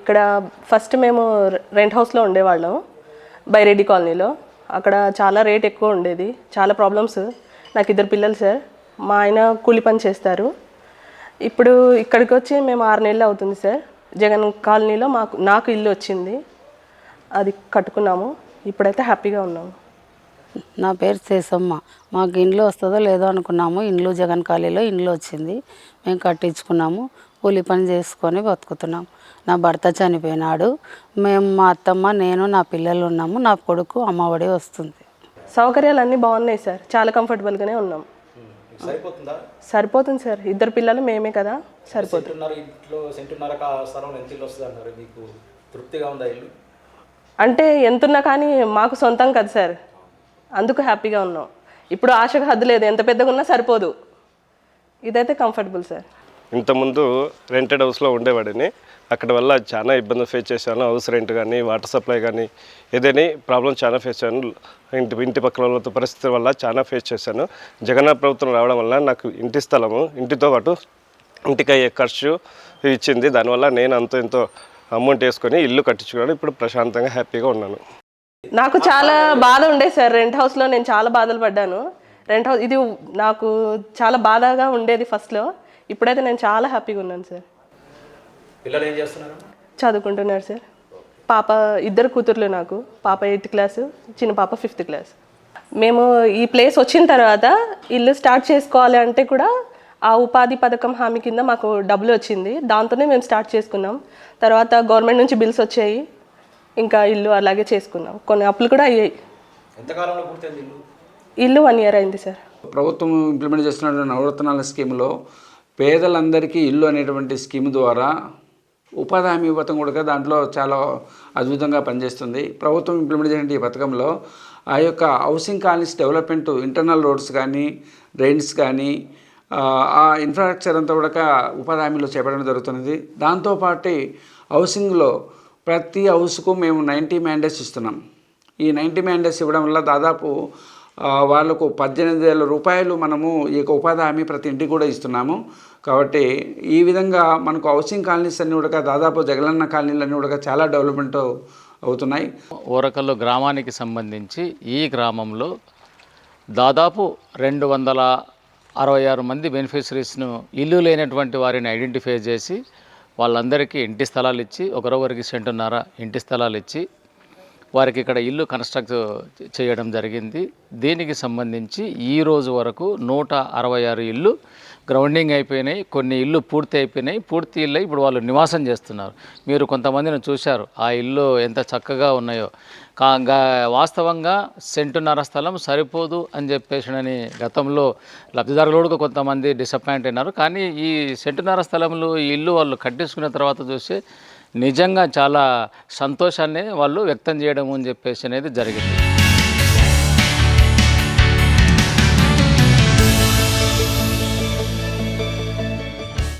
ఇక్కడ ఫస్ట్ మేము రెంట్ హౌస్లో ఉండేవాళ్ళం బైరెడ్డి కాలనీలో. అక్కడ చాలా రేట్ ఎక్కువ ఉండేది చాలా ప్రాబ్లమ్స్ నాకు ఇద్దరు పిల్లలు సార్ మా ఆయన కూలి పని చేస్తారు. ఇప్పుడు ఇక్కడికి వచ్చి మేము ఆరు నెలలు అవుతుంది సార్ జగన్ కాలనీలో మాకు నాకు ఇల్లు వచ్చింది. అది కట్టుకున్నాము. ఇప్పుడైతే హ్యాపీగా ఉన్నాము. నా పేరు శేషమ్మ. మాకు ఇండ్లు వస్తుందో లేదో అనుకున్నాము. ఇండ్లు జగన్ కాలనీలో ఇండ్లు వచ్చింది. మేము కట్టించుకున్నాము. కూలి పని చేసుకొని బతుకుతున్నాం. నా భర్త చనిపోయినాడు. మేము మా అత్తమ్మ నేను నా పిల్లలు ఉన్నాము. నా కొడుకు అమ్మఒడి వస్తుంది. సౌకర్యాలు అన్నీ బాగున్నాయి సార్. చాలా కంఫర్టబుల్గానే ఉన్నాం. సరిపోతుందా? సరిపోతుంది సార్. ఇద్దరు పిల్లలు మేమే కదా. సరిపోతుంది. తృప్తిగా ఉందా ఇల్లు? అంటే ఎంతున్నా కానీ మాకు సొంతం కదా సార్. అందుకు హ్యాపీగా ఉన్నాం. ఇప్పుడు ఆశకు హద్దు లేదు. ఎంత పెద్దగా ఉన్నా సరిపోదు. ఇదైతే కంఫర్టబుల్ సార్. ఇంతకుముందు రెంటెడ్ హౌస్లో ఉండేవాడిని. అక్కడ వల్ల చాలా ఇబ్బందులు ఫేస్ చేశాను హౌస్ రెంట్ కానీ వాటర్ సప్లై కానీ ఏదైనా ప్రాబ్లం చాలా ఫేస్ చేశాను ఇంటి ఇంటి పక్కల వాళ్ళతో పరిస్థితి వల్ల చాలా ఫేస్ చేశాను జగన్ ప్రభుత్వం రావడం వల్ల నాకు ఇంటి స్థలము ఇంటితో పాటు ఇంటికి అయ్యే ఖర్చు ఇచ్చింది. దానివల్ల నేను అంతో ఎంతో అమౌంట్ వేసుకొని ఇల్లు కట్టించుకున్నాను. ఇప్పుడు ప్రశాంతంగా హ్యాపీగా ఉన్నాను. నాకు చాలా బాధ ఉండే సార్. రెంట్ హౌస్లో నేను చాలా బాధలు పడ్డాను. రెంట్ హౌస్ ఇది నాకు చాలా బాధగా ఉండేది ఫస్ట్లో ఇప్పుడైతే నేను చాలా హ్యాపీగా ఉన్నాను సార్. పిల్లలు ఏం చేస్తున్నారు? చదువుకుంటున్నారు సార్. పాప ఇద్దరు కూతుర్లు నాకు. పాప ఎయిత్ క్లాసు చిన్న పాప ఫిఫ్త్ క్లాస్. మేము ఈ ప్లేస్ వచ్చిన తర్వాత ఇల్లు స్టార్ట్ చేసుకోవాలి అంటే కూడా ఆ ఉపాధి పథకం హామీ కింద మాకు డబ్బులు వచ్చింది. దాంతోనే మేము స్టార్ట్ చేసుకున్నాం. తర్వాత గవర్నమెంట్ నుంచి బిల్స్ వచ్చాయి. ఇంకా ఇల్లు అలాగే చేసుకున్నాం. కొన్ని అప్పులు కూడా అయ్యాయి. ఇల్లు? వన్ ఇయర్ అయింది సార్. ప్రభుత్వం ఇంప్లిమెంట్ చేస్తున్న నవరత్నాల స్కీమ్లో పేదలందరికీ ఇల్లు అనేటువంటి స్కీమ్ ద్వారా ఉపాధి హామీ పథకం కూడా దాంట్లో చాలా అద్భుతంగా పనిచేస్తుంది. ప్రభుత్వం ఇంప్లిమెంట్ చేసిన ఈ పథకంలో ఆ యొక్క housing colonies development internal roads కానీ డ్రైన్స్ కానీ ఆ, ఇన్ఫ్రాస్ట్రక్చర్ అంతా కూడా ఉపాధి హామీలో చేపట్టడం జరుగుతున్నది. దాంతోపాటు హౌసింగ్లో ప్రతి హౌస్కు మేము నైంటీ మ్యాండేట్స్ ఇస్తున్నాం. ఈ నైంటీ మ్యాండేట్స్ ఇవ్వడం వల్ల దాదాపు వాళ్ళకు పద్దెనిమిది వేల రూపాయలు మనము ఈ యొక్క ఉపాధి హామీ ప్రతి ఇంటికి కూడా ఇస్తున్నాము. కాబట్టి ఈ విధంగా మనకు హౌసింగ్ కాలనీస్ అన్ని కూడా దాదాపు జగలన్న కాలనీలు అన్ని కూడా చాలా డెవలప్మెంట్ అవుతున్నాయి. ఓరకల్లు గ్రామానికి సంబంధించి ఈ గ్రామంలో దాదాపు రెండు వందల అరవై ఆరు మంది బెనిఫిషరీస్ను ఇల్లు లేనటువంటి వారిని ఐడెంటిఫై చేసి వాళ్ళందరికీ ఇంటి స్థలాలు ఇచ్చి ఒకరొకరికి సెంటున్నర ఇంటి స్థలాలు ఇచ్చి వారికి ఇక్కడ ఇల్లు కన్స్ట్రక్ట్ చేయడం జరిగింది. దీనికి సంబంధించి ఈ రోజు వరకు నూట అరవై ఆరు ఇల్లు గ్రౌండింగ్ అయిపోయినాయి. కొన్ని ఇల్లు పూర్తి అయిపోయినాయి. పూర్తి ఇల్లు ఇప్పుడు వాళ్ళు నివాసం చేస్తున్నారు. మీరు కొంతమందిని చూశారు. ఆ ఇల్లు ఎంత చక్కగా ఉన్నాయో. కా గా- వాస్తవంగా సెంటున్నర స్థలం సరిపోదు అని చెప్పేసినని గతంలో లబ్ధిదారులు కూడా కొంతమంది డిసప్పాయింట్ అయినారు. కానీ ఈ సెంటున్నర స్థలంలో ఈ ఇల్లు వాళ్ళు కట్టించుకున్న తర్వాత చూస్తే నిజంగా చాలా సంతోషాన్ని వాళ్ళు వ్యక్తం చేయడం అని చెప్పేసి అనేది జరిగింది.